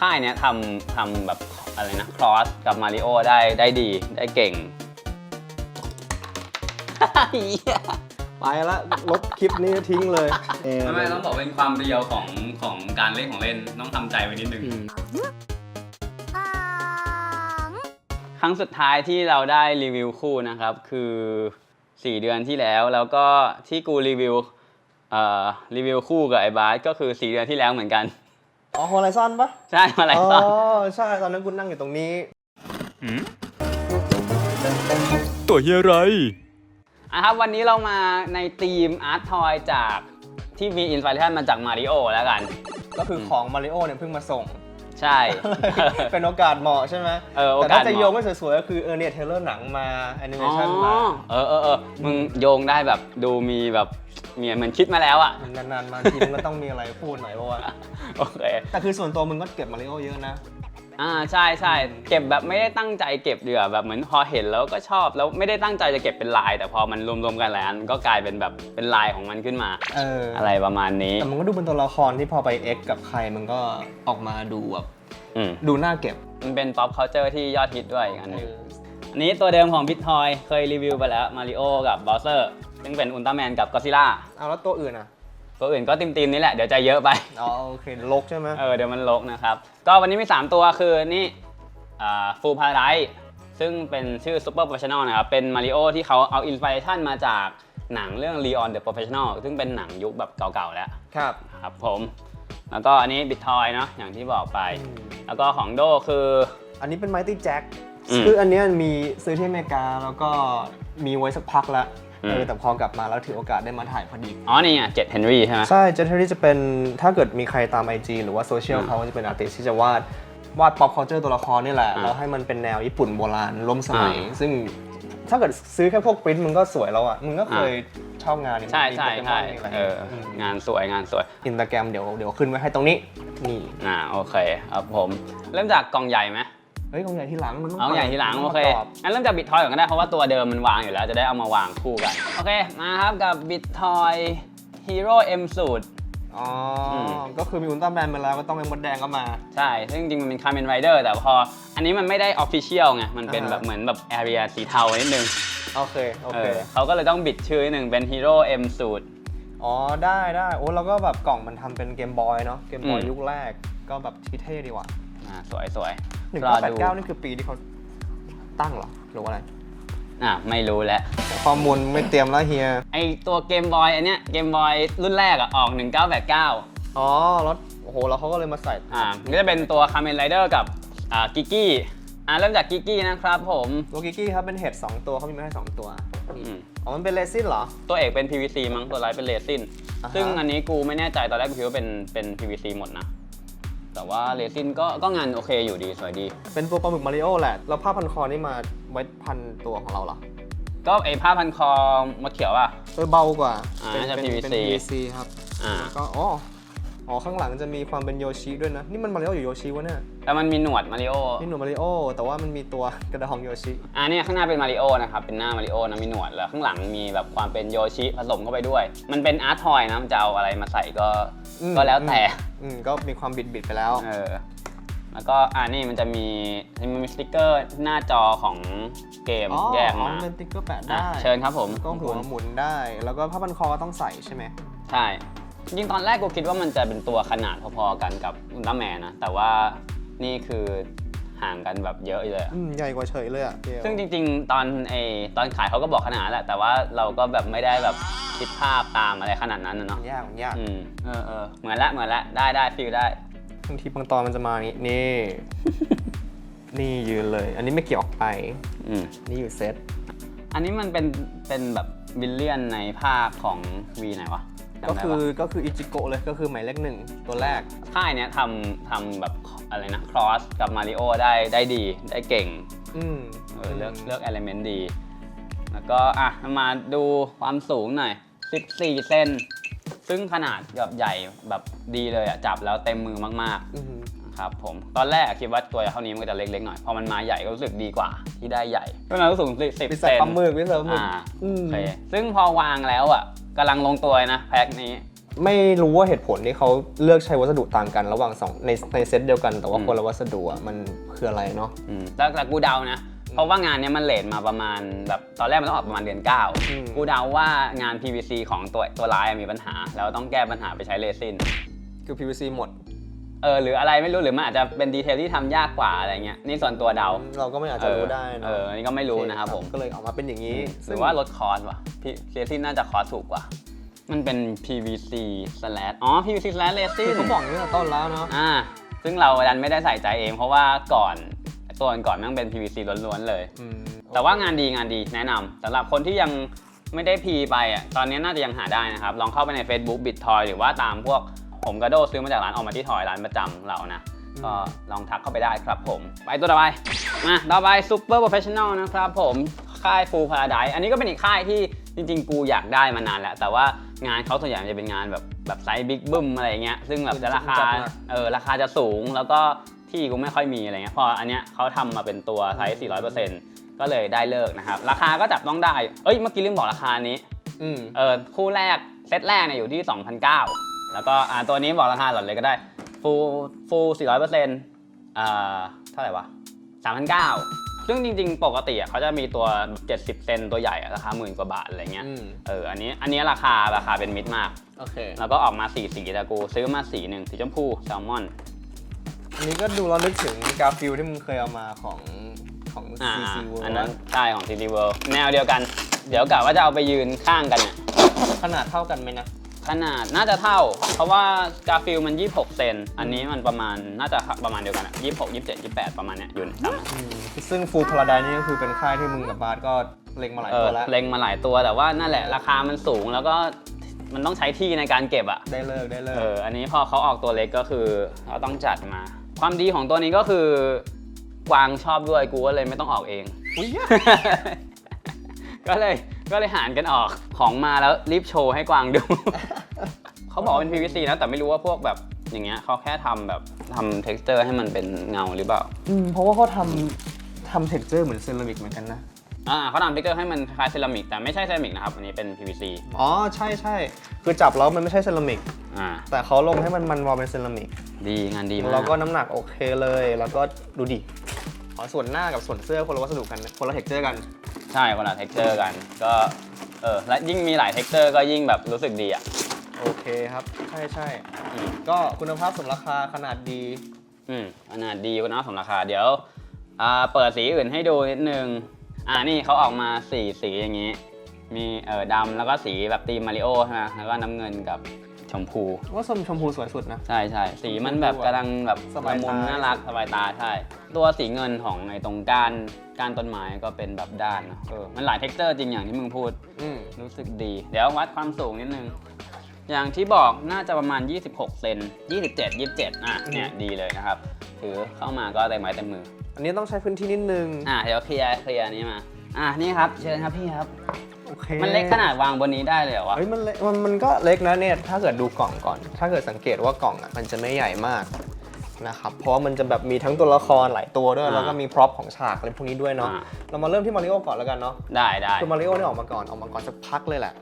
ค่ายเนี้ยทำทำแบบอะไรนะครอสกับมาริโอได้ได้ดีได้เก่งเหี้ยไปละลบคลิปนี้ทิ้งเลยเออไม่ไม่ต้องบอกเป็นความเรียวของของการเล่นของเล่นต้องทำใจไว้นิดนึง อืมครั้งสุดท้ายที่เราได้รีวิวคู่นะครับคือ 4 เดือนที่แล้วแล้วก็ที่กูรีวิวเอ่อรีวิวคู่กับไอ้บาสก็คือ 4 เดือนที่แล้วเหมือนกัน อ๋อฮอลไลซอนปะใช่มาหลายอ๋อตอนใช่ตอนนั้นคุณนั่งอยู่ตรงนี้ตัวเฮียอะไร อะครับวันนี้เรามาในทีมอาร์ตทอยจากที่มีอินสปิเรชันมาจากมาริโอแล้วกัน ก็คือของมาริโอเนี่ยเพิ่งมาส่ง ใช่ เป็นโอกาสเหมาะใช่ไหมเออโอแต่กาสถ้าจะเหมาะ โยงไม่สวยๆก็คือเออเนี่ยเทเลอร์หนังมาแอนิเมอ๋อชันมาเออเออเออมึงโยงได้แบบดูมีแบบมีเหมือนคิดมาแล้วอะ นานๆมาทีนึงก็ต้องมีอะไรพูดหน่อยเพราะว่า โอเค แต่คือส่วนตัวมึงก็เก็บมาริโอเยอะนะ อ่าใช่ใช่เก็บแบบไม่ได้ตั้งใจเก็บเดือแบบเหมือนพอเห็นแล้วก็ชอบแล้วไม่ได้ตั้งใจจะเก็บเป็นลาย แต่พอมันรวมๆกันหลายอันก็กลายเป็นแบบเป็นลายของมันขึ้นมา เอออะไรประมาณนี้ แต่มันก็ดูเป็นตัวละครที่พอไปเอ็กกับใครมันก็ออกมาดูแบบอืมดูน่าเก็บมันเป็น pop culture ที่ยอดฮิตด้วยอีกอันหนึงอันนี้ตัวเดิมของบิ t ทอยเคยรีวิวไปแล้วมาริโอกับบอสเซอร์ซึ่งเป็นอุลตร้าแมนกับก็ซิล่าเอาแล้วตัวอื่นอะ ตัวอื่นก็ติมๆนี่แหละเดี๋ยวจะเยอะไป อ๋อโอเคลกใช่ไหมเออเดี๋ยวมันลกนะครับ ก็วันนี้มี 3 ตัวคือนี่ฟูลพาราไดซึ่งเป็นชื่อ Super Professional นะครับ เป็นมาริโอที่เขาเอาอินสปิเรชันมาจากหนังเรื่อง Leon the Professional ซึ่งเป็นหนังยุคแบบเก่าๆแล้ว ครับครับผม แล้วก็อันนี้บิ t ทอยเนาะอย่างที่บอกไปอืมแล้วก็ของโดคือ อันนี้เป็นไมตี้แจ็คอืมคืออันเนี้ยมีซื้อที่อเมริกาแล้วก็มีไว้สักพักแล้วอืม เออแต่พอกลับมาแล้วถือโอกาสได้มาถ่ายพอดี อ๋อนี่ไงเจ็ดเฮนรี่ใช่ไหม ใช่เจนเทอรี่จะเป็นถ้าเกิดมีใครตาม IG หรือว่าโซเชียลอืมเขาจะเป็นอาร์ติสที่จะวาดวาด pop culture ตัวละครนี่แหละอ่าแล้วให้มันเป็นแนวญี่ปุ่นโบราณล้มสมัย อ่า ซึ่งถ้าเกิดซื้อแค่พวกปริ้นมึงก็สวยแล้วอะมึงก็เคยชอบงานนี้ใช่ใช่มีใช่โปเกมอนมีอะไรเออองานสวยงานสวยอินสตาแกรมเดี๋ยวเดี๋ยวขึ้นไว้ให้ตรงนี้นี่ อ่าโอเคครับผม เริ่มจากกล่องใหญ่ไหม เฮ้ยของใหญ่ที่หลังมันต้องเอาใหญ่ทีหลังต้โอมาเคตอบงั้นเริ่มจากบิตทอยก่อนก็ได้เพราะว่าตัวเดิมมันวางอยู่แล้วจะได้เอามาวางคู่กัน โอเคมาครับกับบิตทอยฮีโร่เอ็มสูตรอ๋ออมก็คือมีอุลตร้าแมนมาแล้วก็ต้องเป็นมดแดงก็มา ใช่ ซึ่งจริงๆมันเป็นคาร์เมนไรเดอร์แต่พอ อันนี้มันไม่ได้ออฟฟิเชียลไง มันเป็นอ่าฮะแบบเหมือนแบบแอเรียสีเทานิดนึง โอเค โอเอเคอเขาก็เลยต้องบิดชื่อนิดนึงเป็นฮีโร่เอ็มสูตรอ๋อ ได้ได้โอ้แล้วก็แบบกล่องมันทำเป็นเกมบอยเนาะ เกมบอยอืมยุคแรก ก็แบบเท่ๆดีว่ะ อ่า สวยสวย หนึ่งรอเก้าแปดดู เก้านี่คือปีที่เขาตั้งเหรอหรือว่าอะไร อ่าไม่รู้แล้ว ข้อมูลไม่เตรียมแล้วเฮีย ไอตัวเกมบอยอันเนี้ยเกมบอยรุ่นแรกอะออก 1989 อ๋อแล้วโอ้โหแล้วเขาก็เลยมาใส่ อ่าก็จะเป็นตัวคาร์เมนไรเดอร์กับอ่ากิกกี้อ่าเริ่มจากกิกกี้นะครับผมโลกิกี้ครับเป็นเห็ดสองตัวเขามีมาให้สองตัว อืมอ๋อ มันเป็นเรซินเหรอ ตัวเอกเป็น PVC มั้งตัวร้ายเป็นเรซินอ่าฮะ ซึ่งอันนี้กูไม่แน่ใจตอนแรกกูคิดว่าเป็นเป็น PVC หมดนะ แต่ว่าเรซินก็ก็งานโอเคอยู่ดีสวยดี เป็นตัวปลาหมึกมาริโอแหละ แล้วผ้าพันคอนี่มาไว้พันตัวของเราเหรอ ก็ไอผ้าพันคอมดเขียวป่ะ เออเบากว่าอ่าเป็นน่าจะเป็นเป็น PVC PVC ครับอ่าก็อ๋อ อ๋อข้างหลังจะมีความเป็นโยชิด้วยนะ นี่มันมาริโออยู่โยชิวะเนี่ยแต่มันมีหนวดมาริโอนี่หนูมาริโอแต่ว่ามันมีตัวกระดองโยชิ อ่าเนี่ยข้างหน้าเป็นมาริโอนะครับ เป็นหน้ามาริโอนะมีหนวดแล้วข้างหลังมีแบบความเป็นโยชิผสมเข้าไปด้วย มันเป็นอาร์ตทอยนะมันจะเอาอะไรมาใส่ก็อืม ก็แล้วแต่ อืมก็มีความบิดบิดๆไปแล้ว เออ แล้วก็อ่านี่มันจะมีมันมีสติกเกอร์หน้าจอของเกมอ๋อแยกอ๋อมามันเป็นติ๊กเกอร์แปะอะได้เชิญครับผมก็หัวหมุนได้ แล้วก็ผ้าพันคอก็ต้องใส่ใช่ไหม ใช่ จริงๆตอนแรกกูคิดว่ามันจะเป็นตัวขนาดพอๆกันกับอุลตร้าแมนนะ แต่ว่านี่คือห่างกันแบบเยอะเลยอะอืมใหญ่กว่าเฉยเลยอะเดี๋ยวซึ่งจริง ๆ ตอนไอตอนขายเขาก็บอกขนาดแหละแต่ว่าเราก็แบบไม่ได้แบบคิดภาพตามอะไรขนาดนั้นนะมัเนาะนยากมันยากอืมเออเออเหมือนละเหมือนละได้ได้ฟีลได้ บางทีบางตอนมันจะมานี่นี่ นี่ยืนเลย อันนี้ไม่เกี่ยวออกไป อืมนี่อยู่เซตอันนี้มันเป็นเป็นแบบบิลเลียนในภาคของวีไหนวะจำ ก็ได้คือปะก็คืออิจิโกะเลยก็คือหมายเลขหนึ่งตัวแรก ค่ายเนี้ยทำทำแบบอะไรนะครอสกับมาริโอได้ได้ดีได้เก่งอืมเออเลือกเลือกเอลเมนต์ดี แล้วก็อะมาดูความสูงหน่อย 14 เซนซึ่งขนาดแบบใหญ่แบบดีเลยอะจับแล้วเต็มมือมากอืมๆนะครับผมตอนแรกคิดว่าตัวเท่านี้มันก็จะเล็กๆหน่อยพอมันมาใหญ่ก็รู้สึกดีกว่าที่ได้ใหญ่ก็เลยรู้สึก10พิเซเศษนปลาหมึกพิเศษปลาหมึกอ่า อืมโอเคซึ่งพอวางแล้วอะ กำลังลงตัวเลยนะแพ็คนี้ ไม่รู้ว่าเหตุผลที่เขาเลือกใช้วัสดุต่างกันระหว่างสองในในเซตเดียวกัน แต่ว่าอืมคนละวัสดุอะมันคืออะไรเนาะ อืมแต่แต่กูเดานะ เพราะว่างานเนี้ยมันเลทมาประมาณแบบตอนแรกมันต้องออกประมาณเดือนอืม9กูเดาว่างาน PVC ของตัวตัวร้ายอะมีปัญหา แล้วต้องแก้ปัญหาไปใช้เรซิน คือ PVC หมด เออหรืออะไรไม่รู้หรือมันอาจจะเป็นดีเทลที่ทำยากกว่าอะไรเงี้ยนี่ส่วนตัวเดาเราก็ไม่อาจจะรู้ได้เอเนาะออันนี้ก็ไม่รู้นะครับผม ก็เลยออกมาเป็นอย่างนี้หรือว่าลดคอสว่ะพี่เรซินน่าจะคอสถูกกว่า มันเป็น PVC slash อ๋อ PVC slash เรซิคือนเขาบอกตั้งแต่ต้นแล้วเนาะ อ่าซึ่งเราดันไม่ได้ใส่ใจเอง เพราะว่าก่อนตัวก่อนแมันเป็น PVC ล้วนๆเลยอืมแต่ว่างานดีงานดีแนะนำสำหรับคนที่ยังไม่ได้พีไปอะตอนนี้น่าจะยังหาได้นะครับ ลองเข้าไปใน Facebook b i t t o y หรือว่าตามพวก ผมกระโดดซื้อมาจากร้านออกมาที่ทอยร้านประจำเรานะ ก็ลองทักเข้าไปได้ครับผม ไปตัวต่อไป มาต่อไป Super Professional นะครับผมค่าย Full Paradise อันนี้ก็เป็นอีกค่ายที่จริงๆ กูอยากได้มานานแล้ว แต่ว่างานเขาส่วนใหญ่มันจะเป็นงานแบบแบบไซส์บิ๊กบึ้มอะไรอย่างเงี้ยซึ่งแบบจะราคาเออราคาจะสูงแล้วก็ที่กูไม่ค่อยมีอะไรเงี้ยพออันเนี้ยเขาทำมาเป็นตัวไซส์ 400%ก็เลยได้เลิกนะครับ ราคาก็จับต้องได้ เอ้ย เมื่อกี้ลืมบอกราคานี้อืมเออคู่แรกเซตแรกเนี่ยอยู่ที่ 2,009 แล้วก็อ่าตัวนี้บอกราคาก่อนเลยก็ได้ฟูฟู400เปอร์เซ็นต์อ่าเท่าไหร่วะ3,009ซึ่งจริงๆ ปกติอะเขาจะมีตัว 70 เซนตัวใหญ่อะราคาหมื่นกว่าบาทอะไรเงี้ยอืมเออ อันนี้ อันนี้ราคาราคาเป็นมิดมาก โอเค แล้วก็ออกมาสีสีแต่กูซื้อมาสีหนึ่งสีชมพูแซลมอน อันนี้ก็ดูเรานึกถึงกาฟิลที่มึงเคยเอามาของของอ่า CC World อันนั้นใช่ของ City World แนวเดียวกัน เดี๋ยวกะว่าจะเอาไปยืนข้างกันเนี่ยขนาดเท่ากันไหมนะ ขนาดน่าจะเท่า เพราะว่ากาฟิลมัน 26 เซนอันนี้มันประมาณน่าจะประมาณเดียวกันอะ26 27 28 ประมาณเนี้ยอยู่ในซ้ำอืมซึ่ง Full Paradise นี่ก็คือเป็นค่ายที่มึงกับบาสก็เล็งมาหลายเอตัอวแล้วเล็งมาหลายตัวแต่ว่านั่นแหละราคามันสูงแล้วก็มันต้องใช้ที่ในการเก็บอะ ได้เลิกได้เลิเอกออันนี้พอเขาออกตัวเล็กก็คือเราต้องจัดมา ความดีของตัวนี้ก็คือกวางชอบด้วยกูก็เลยไม่ต้องออกเองอุ๊ยก็เลย ก็เลยหารกันออกของมาแล้วรีบโชว์ให้กวางดู เขาบอกว่าเป็น PVC นะแต่ไม่รู้ว่าพวกแบบอย่างเงี้ยเขาแค่ทำแบบทำ texture ให้มันเป็นเงาหรือเปล่า อืมเพราะว่าเขาทำทำเท็กเจอร์เหมือนเซรามิกเหมือนกันนะ อ่าเขาทำ texture ให้มันคล้ายเซรามิกแต่ไม่ใช่เซรามิกนะครับ อันนี้เป็น PVC อ๋อ ใช่ใช่คือจับแล้วมันไม่ใช่เซรามิก อ่า แต่เขาลงให้มันมันวอลเป็นเซรามิก ดีงานดีมากแล้วก็น้ำหนักโอเคเลย แล้วก็ดูดิอ๋อส่วนหน้ากับส่วนเสื้อคนละวัสดุกันนะคนละเท็กเจอร์กัน ใช่คนละ texture กัน ก็เออและยิ่งมีหลาย texture ก็ยิ่งแบบรู้สึกดีอะ โอเคครับ ใช่ใช่อืม ก็คุณภาพสมราคาขนาดดี อืมขนาดดีคุณภาพสมราคาเดี๋ยวอ่าเปิดสีอื่นให้ดูนิดนึง อ่านี่เขาออกมาสีสีอย่างนี้ มีเออดำแล้วก็สีแบบตีมมาริโอใช่ไหมแล้วก็น้ำเงินกับชมพู ว่าส้มชมพูสวยสุดนะ ใช่ใช่สีมันแบบกำลังแบบสบายละมุนตาน่ารักสบายตาใช่ ตัวสีเงินของในตรงก้านก้านต้นไม้ก็เป็นแบบด้านเนอะเออมันหลายเท็กเจอร์จริงอย่างที่มึงพูด อืมรู้สึกดี เดี๋ยววัดความสูงนิดนึง อย่างที่บอกน่าจะประมาณ 26 เซน27 27 อะ เนี่ยดีเลยนะครับ ถือเข้ามาก็เต็มไม้เต็มมือ อันนี้ต้องใช้พื้นที่นิดนึง อะเดี๋ยวเคลียร์เคลียร์นี้มา อะนี่ครับ เชิญครับพี่ครับ โอเคมันเล็กขนาดวางบนนี้ได้เลยเหรอวะ เฮ้ยมันเล็กมันมันก็เล็กนะเนี่ย ถ้าเกิดดูกล่องก่อน ถ้าเกิดสังเกตว่ากล่องอะมันจะไม่ใหญ่มาก นะครับเพราะว่ามันจะแบบมีทั้งตัวละครหลายตัวด้วย อ่าแล้วก็มีพร็อพของฉากอะไรพวกนี้ด้วยเนาะอ่า เรามาเริ่มที่มาริโอก่อนแล้วกันเนาะได้ได้คือมาริโอเนี่ยออกมาก่อนออกมาก่อนสักพักเลยแหละ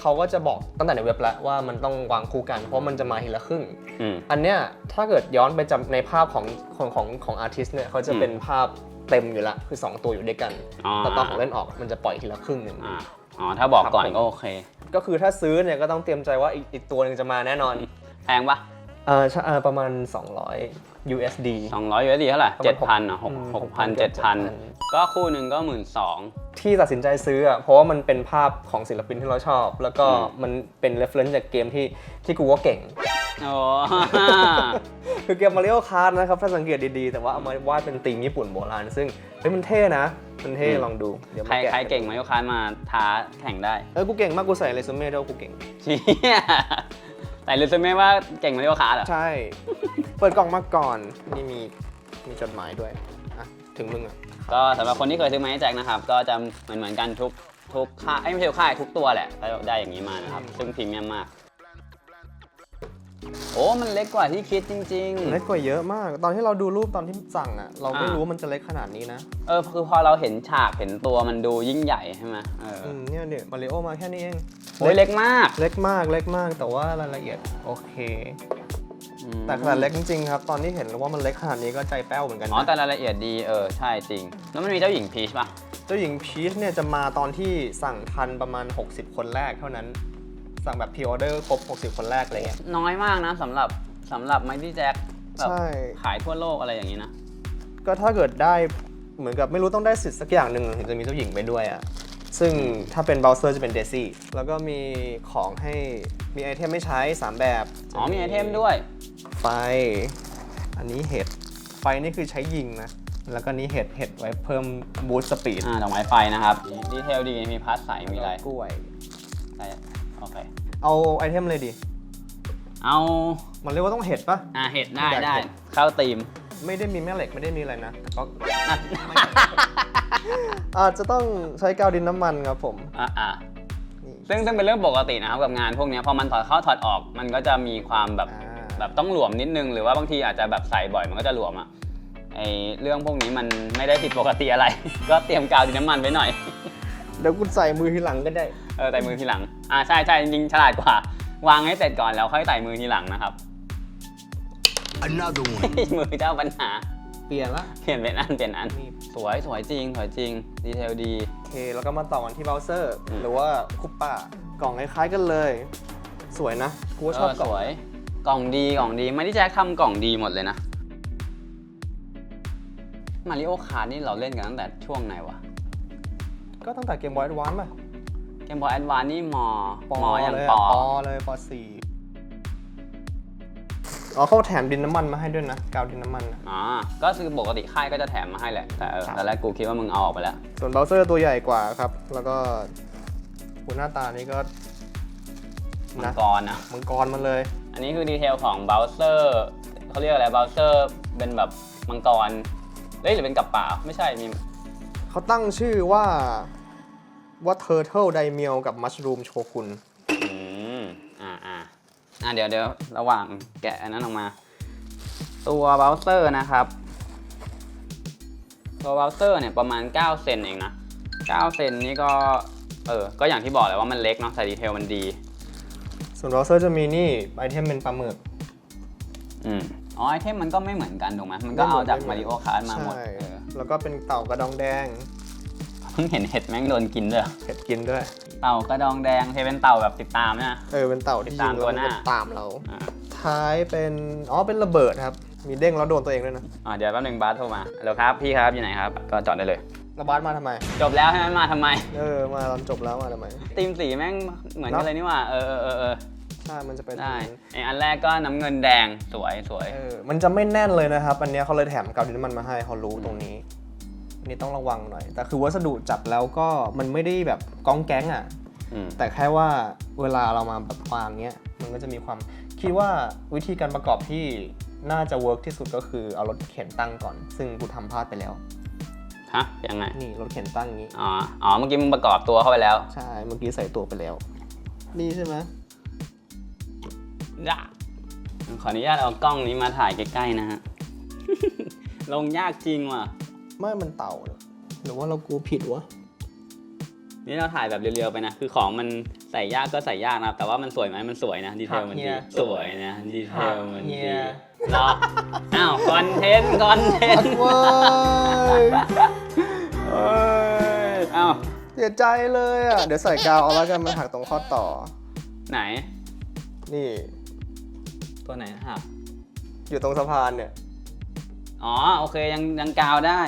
เขาก็จะบอกตั้งแต่ในเว็บแล้วว่ามันต้องวางคู่กันเพราะมันจะมาทีละครึ่ง อืม อันเนี้ยถ้าเกิดย้อนไปจำในภาพของของของของอาร์ติสเนี่ยเขาจะอืม เป็นภาพเต็มอยู่ละคือ 2 ตัวอยู่ด้วยกัน อ๋อแต่ตอนของเล่นออกมันจะปล่อยทีละครึ่งหนึ่ง อ่าอ๋อถ้าบอกก่อนครับผม ก็โอเค ก็คือถ้าซื้อเนี่ยก็ต้องเตรียมใจว่าอีกอีกตัวหนึงจะมาแน่นอน แพงปะ เออใช่เออประมาณ 200 USD 200 USD เท่าไหร่ประมาณ7,000เหรออืมหกพันเจ็ดพันก็คู่หนึ่งก็หมื่นสองที่ตัดสินใจซื้ออะเพราะว่ามันเป็นภาพของศิลปินที่เราชอบ แล้วก็อืมมันเป็น reference จากเกมที่ที่กูก็เก่ง โอ้ คือเกมมาริโอคาร์นะครับ ถ้าสังเกตดีๆ แต่ว่าเอามาวาดเป็นธีมญี่ปุ่นโบราณ ซึ่งเฮ้ยมันเท่นะ มันเท่อืมลองดู เดี๋ยวใครมาแกะใครเก่งมาโยคานมาท้าแข่งได้ เออกูเก่งมาก กูใส่เรซูเม่ด้วยว่ากูเก่ง เชี่ย แต่รู้สึกไหมว่าเก่งมาโยคานเหรอใช่ เปิดกล่องมาก่อน นี่มีมีจดหมายด้วย อะ ถึงมึงอะ ก็สำหรับคนที่เคยซื้อมาให้แจ็คนะครับ ก็จะเหมือนเหมือนกันทุกทุกค่ายเอ้ยไม่ใช่ทุกค่ายทุกตัวแหละก็ได้อย่างนี้มานะครับ ซึ่งพรีเมียมมากโออ้มันเล็กกว่าที่คิดจริง เล็กกว่าเยอะมาก ตอนที่เราดูรูปตอนที่สั่งอะ เราไม่อ่ารู้ว่ามันจะเล็กขนาดนี้นะๆ เออคือพอเราเห็นฉากเห็นตัวมันดูยิ่งใหญ่ใช่ไหมเอออืมเนี่ยเนี่ยมาริโอมาแค่นี้เองโอ้ยเล็กมากเล็กมากเล็กมากแต่ว่ารายละเอียดโอเค อืมแต่ขนาดเล็กจริงๆครับ ตอนที่เห็นว่ามันเล็กขนาดนี้ก็ใจแป้วเหมือนกันอ๋อนะแต่รายละเอียดดีเออใช่จริง แล้วมันมีเจ้าหญิงพีชป่ะ เจ้าหญิงพีชเนี่ยจะมาตอนที่สั่งทันประมาณ 60 คนแรกเท่านั้น สั่งแบบพ r ออเดอร์ครบ 60 คนแรกอะไรเงี้ย น้อยมากนะสำหรับสำหรับไมตี้แจ็คแบบใช่ ขายทั่วโลกอะไรอย่างนี้นะ ก็ถ้าเกิดได้เหมือนกับไม่รู้ต้องได้สิทธิ์สักอย่างหนึ่งถึงจะมีเจ้าหญิงไปด้วยอะซึ่งถ้าเป็นเบลเซอร์จะเป็นเดซี่แล้วก็มีของให้มีไอเทมไม่ใช้ 3 แบบอ๋อมีไอเทมด้วย ไฟ อันนี้เห็ด ไฟนี่คือใช้ยิงนะ แล้วก็นี้เห็ดเห็ดไว้เพิ่มบูสต์สปีดอ่าดอกไม้ไฟนะครับ ดีเทลดีมีพาร์ทใสมีอะไรกล้วยใช่ โอเค เอาไอเทมเลยดิ เอามันเรียกว่าต้องเห็ดปะ อ่าเห็ดได้อยากได้เห็นเข้าตีม ไม่ได้มีแม่เหล็กไม่ได้มีอะไรนะแต่ก็อะอาจจะต้องใช้กาวดินน้ำมันครับผมอะอะนี่ซึ่งซึ่งเป็นเรื่องปกตินะครับกับงานพวกเนี้ยพอมันถอดเข้าถอดออก มันก็จะมีความแบบ อ่าแบบต้องหลวมนิดนึง หรือว่าบางทีอาจจะแบบใส่บ่อยมันก็จะหลวมอะไอเรื่องพวกนี้มันไม่ได้ผิดปกติอะไร ก็เตรียมกาวดินน้ำมันไว้หน่อย เดี๋ยวคุณใส่มือทีหลังก็ได้ เออไต่มือทีหลัง อ่าใช่ใช่จริงๆฉลาดกว่า วางให้เสร็จก่อนแล้วค่อยไต่มือทีหลังนะครับ another one มือเจ้าปัญหา เปลี่ยนละเปลี่ยนเป็นอันเปลี่ยนอัน นี่สวยสวยจริงสวยจริง ดีเทลดี โอเค แล้วก็มาต่อกันที่เบราว์เซอร์อืมหรือว่าคุปป้ากล่องคล้ายๆกันเลย สวยนะกูก็ชอบเออกล่สองวย กล่องดีกล่องดีไม่ได้แจ็คทำกล่องดีหมดเลยนะมาริโอคาร์นี่เราเล่นกันตั้งแต่ช่วงไหนวะ ก็ตั้งแต่เกมบอยด์วานมาเกมบอยแอดวานนี่มปอมอย่างเลยปอะอปอเลยปอสี่อ๋อเขาแถมดินน้ำมันมาให้ด้วยนะกาวดินน้ำมันอะอ๋อก็คือปกติค่ายก็จะแถมมาให้แหละ แต่เออครับตอนแรกกูคิดว่ามึงเอาออกไปแล้ว ส่วนเบราว์เซอร์ตัวใหญ่กว่าครับ แล้วก็หัวหน้าตานี่ก็มังนะกรอะมังกรมันเลย อันนี้คือดีเทลของเบ r เซอร์เขาเรียกอะไรเบ r เซอร์เป็นแบบมังกรเอ้ยหรือเป็นกับป่าไม่ใช่มีเขาตั้งชื่อว่า ว่าเทอร์เทิลไดเมียวกับมัชรูมโชคุนอืมอ่าอ่าอ่าเดี๋ยวเดี๋ยวระหว่างแกะอันนั้นออกมา ตัวเบ r เซอร์นะครับ ตัวเบ r เซอร์เนี่ยประมาณ 9 เซนเองนะ 9 เซนนี่ก็ เออ ก็อย่างที่บอกแหละว่ามันเล็กเนาะแต่ดีเทลมันดี ส่ส่วนเบราว์เซอร์จะมีนี่ไอเทมเป็นปลาหมึก อืมอ๋อไอเทมมันก็ไม่เหมือนกันถูกไหมมันก็เอาจากมาริโอคาร์มาหมดใช่เออ แล้วก็เป็นเต่ากระดองแดงเพิ่งเห็นเห็ดแม่งโดนกินด้วยเห็ดกินด้วย เต่ากระดองแดงเทเป็นเต่าแบบติดตามนะ เออเป็นเต่าที่ตามยิงตัวหน้าแล้มัก็ตามเรา อ่าท้ายเป็นอ๋อเป็นระเบิดครับ มีเด้งแล้วโดนตัวเองด้วยนะอ่าเดี๋ยวแป๊บหนึงบาสโทรมาแล้วครับพี่ครับอยู่ไหนครับ ก็จอดได้เลย ระบาดมาทำไม จบแล้วใช่ไหมมาทำไมเออมาตอนจบแล้วมาทำไมทีมสีแม่งเหมือนกันเนอะเลยนี่หว่าเออเออเออเออใช่มันจะเป็นได้ไออันแรกก็น้ำเงินแดงสวยสวยเออมันจะไม่แน่นเลยนะครับ อันเนี้ยเขาเลยแถมกาวดินน้ำมันมาให้เขารู้ตรงนี้ อันนี้ต้องระวังหน่อย แต่คือวัสดุจับแล้วก็มันไม่ได้แบบก้องแก๊งอะอืมแต่แค่ว่าเวลาเรามาแบบวางเนี้ยมันก็จะมีความคิดว่าวิธีการประกอบที่น่าจะเวิร์กที่สุดก็คือเอารถเข็นตั้งก่อน ซึ่งกูทำพลาดไปแล้วฮะยังไงนี่รถเข็นตั้งอย่างนี้อ๋ออ๋อเมื่อกี้มึงประกอบตัวเข้าไปแล้ว ใช่เมื่อกี้ใส่ตัวไปแล้ว นี่ใช่ไหมจ้ะขออนุญาตเอากล้องนี้มาถ่ายใกล้ๆนะฮะลงยากจริงว่ะ ไม่มันเต่าเหรอหรือว่าเรากูผิดวะ นี่เราถ่ายแบบเรียวๆไปนะ คือของมันใส่ยากก็ใส่ยากนะครับ แต่ว่ามันสวยไหมมันสวยนะ ดีเทลมันดีสวยนะ ดีเทลมันดีเหรออ้าวคอนเทนต์คอนเทนอัดต์เว้ยเอ้ยอ้าวเสียใจเลยอะ เดี๋ยวใส่กาวเอาแล้วกันมันหักตรงข้อต่อ ไหน นี่ ตัวไหนนะครับอยู่ตรงสะพานเนี่ย อ๋อโอเคยังยังกาวได้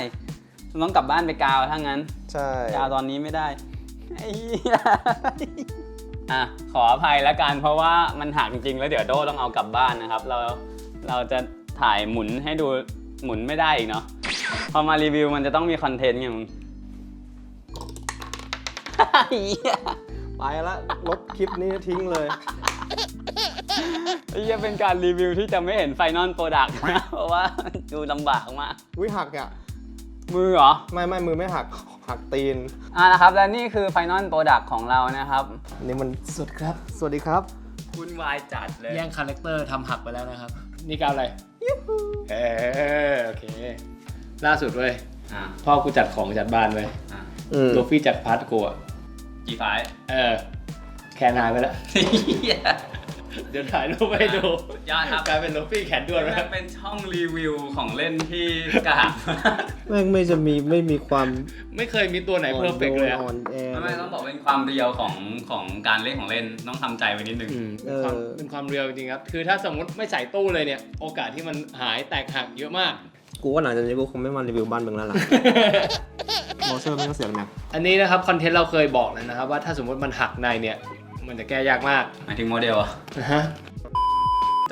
ต้องกลับบ้านไปกาวถ้างั้น ใช่กาวตอนนี้ไม่ได้ไอ้เหี้ยอะขออภัยแล้วกันเพราะว่ามันหักจริงๆ แล้วเดี๋ยวโดต้องเอากลับบ้านนะครับ เราเราจะถ่ายหมุนให้ดูหมุนไม่ได้อีกเนาะพอมารีวิวมันจะต้องมีคอนเทนต์ไงมึงเหี้ยไปละลบคลิปนี้ทิ้งเลย ไอ้เหี้ยเป็นการรีวิวที่จะไม่เห็นไฟนอลโปรดักต์นะเพราะว่าดูลำบากมาก วิหักอะ มือเหรอ ไม่ไม่มือไม่หัก หักตีน อะนะครับและนี่คือไฟนอลโปรดักต์ของเรานะครับ อันนี้มัน สุดครับ สวัสดีครับวุ่นวายจัดเลย แย่งคาแรคเตอร์ทำหักไปแล้วนะครับ นี่กาวอะไรเออโอเค ล่าสุดเว้ยอ่าพ่อกูจัดของจัดบ้านเว้ยอ่าอืมลูฟี่จัดพาร์ทกูอะจีไฟเออ แคนหายไปแล้ว เดี๋ยวถ่ายรูปให้ดูยอดครับกลายเป็นลูฟี่แขนด้วนไปแม่แล้วงเป็นช่องรีวิวของเล่นที่กากแม่งไม่จะมีไม่มีความไม่เคยมีตัวไหนเพอร์เฟกเลยอะอ่อนแอไม่ไม่ต้องบอกเป็นความเรียวของของการเล่นของเล่นต้องทำใจไว้นิดนึง อืมเป็นความเออ เป็นความเรียวจริงๆครับ คือถ้าสมมติไม่ใส่ตู้เลยเนี่ย โอกาสที่มันหายแตกหักเยอะมาก กูว่าหลังจากนี้กูคงไม่มารีวิวบ้านมึงแล้วล่ะ มอเซอร์ไม่งก็เสียงหนัก อันนี้นะครับคอนเทนต์เราเคยบอกแล้วนะครับว่าถ้าสมมติมันหักในเนี่ย มันจะแก้ยากมากหมายถึงโมเดลอะนะฮะ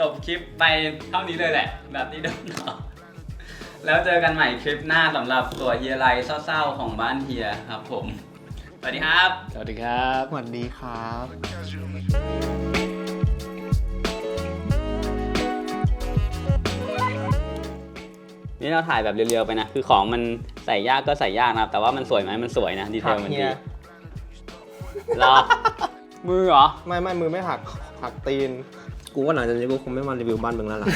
จบคลิปไปเท่านี้เลยแหละ แบบนี้เดิมเนาะแล้วเจอกันใหม่คลิปหน้าสำหรับตัวเฮียไรเศร้าๆของบ้านเฮียครับผม สวัสดีครับ สวัสดีครับ สวัสดีครับนี่เราถ่ายแบบเรียวๆไปนะ คือของมันใส่ยากก็ใส่ยากนะครับ แต่ว่ามันสวยไหมมันสวยนะ ดีเทลมันดีรอ มือเหรอ ไม่ไม่มือไม่หักหักตีน กูว่าหลังจากนี้กูคงไม่มารีวิวบ้านมึงแล้วล่ะ